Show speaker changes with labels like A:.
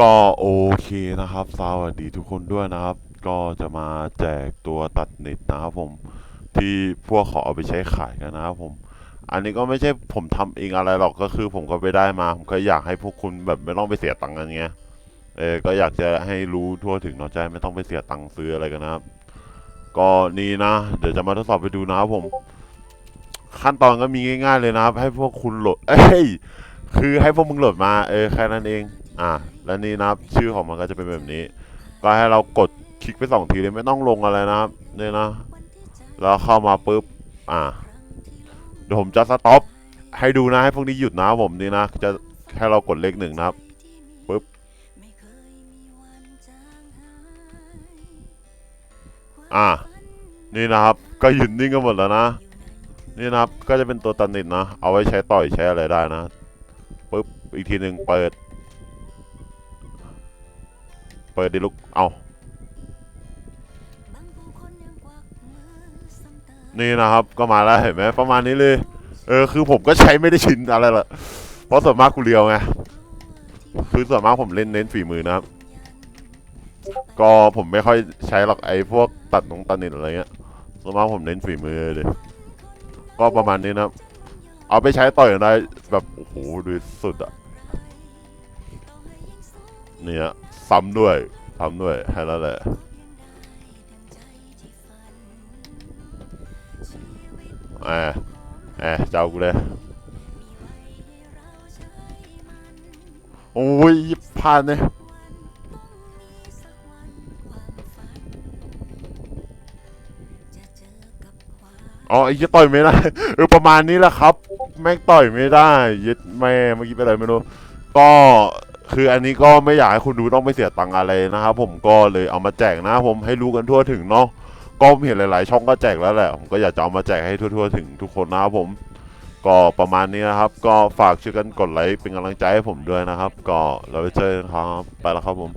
A: ก็โอเคนะครับ สวัสดีทุกคนด้วยนะครับ ก็จะมาแจกตัวตัดเน็ตนะครับผมที่พวกเขาเอาไปใช้ขายกันนะครับผม อันนี้ก็ไม่ใช่ผมทำเองอะไรหรอกก็คือ ผมก็ไปได้มา ผมก็อยากให้พวกคุณแบบไม่ต้องไปเสียตังค์กันไงเออก็อยากจะให้รู้ทั่วถึงเนาะจะได้ไม่ต้องไปเสียตังค์ซื้ออะไรกันนะครับ ก็นี่นะ เดี๋ยวจะมาทดสอบไปดูนะครับผม ขั้นตอนก็มีง่าย ๆ เลยนะครับ ให้พวกคุณโหลด เอ้ย คือให้พวกมึงโหลดมา เออแค่นั้นเอง อ่าแล้วนี่นะครับ ชื่อของมันก็จะเป็นแบบนี้ ก็ให้เรากดคลิกไปสองทีเลยไม่ต้องลงอะไรนะครับเนี่ยนะ แล้วเข้ามาปุ๊บ อ่าเดี๋ยวผมจะสต็อป ให้ดูนะให้พวกนี้หยุดนะผมนี่นะ จะให้เรากดเลขหนึ่งนะครับปุ๊บอ่านี่นะครับ ก็หยุดนิ่งกันหมดแล้วนะ นี่นะครับก็จะเป็นตัวตันนิดนะ เอาไว้ใช้ต่อยใช้อะไรได้นะปุ๊บอีกทีหนึ่งเปิด เปิดดิลูกเอานี่นะครับก็มาแล้วเห็นไหมประมาณนี้เลย เออคือผมก็ใช้ไม่ได้ชินอะไรหรอกเพราะส่วนมากกูเรียวไงคือส่วนมากผมเล่นเน้นฝีมือนะครับ ก็ผมไม่ค่อยใช้หรอกไอ้พวกตัดนงตัดนิดอะไรเงี้ยส่วนมากผมเน้นฝีมือเลย ก็ประมาณนี้นะเอาไปใช้ต่อยได้แบบโอ้โหดูสุดอะเนี่ยซ้ำด้วยซ้ำด้วยให้แล้วแหละแหมแหมเจ้ากูเลยโอ้ยผ่านเนี่ย อ๋อไอ้ยี่ต่อยไม่ได้ เออประมาณนี้แหละครับ แม่งต่อยไม่ได้ยึดแม่เมื่อกี้ไปอะไรไม่รู้ ก็คืออันนี้ก็ไม่อยากให้คุณดูต้องไปเสียตังค์อะไรนะครับผมก็เลยเอามาแจกนะผมให้รู้กันทั่วถึงเนาะก็มเห็นหลาย ๆ ช่องก็แจกแล้วแหละผมก็อยากจะเอามาแจกให้ทั่ว ๆ ถึงทุกคนนะครับผม ก็ประมาณนี้นะครับ ก็ฝากช่วยกันกดไลค์เป็นกำลังใจให้ผมด้วยนะครับ ก็เราไปเจอกันครับไปแล้วครับผม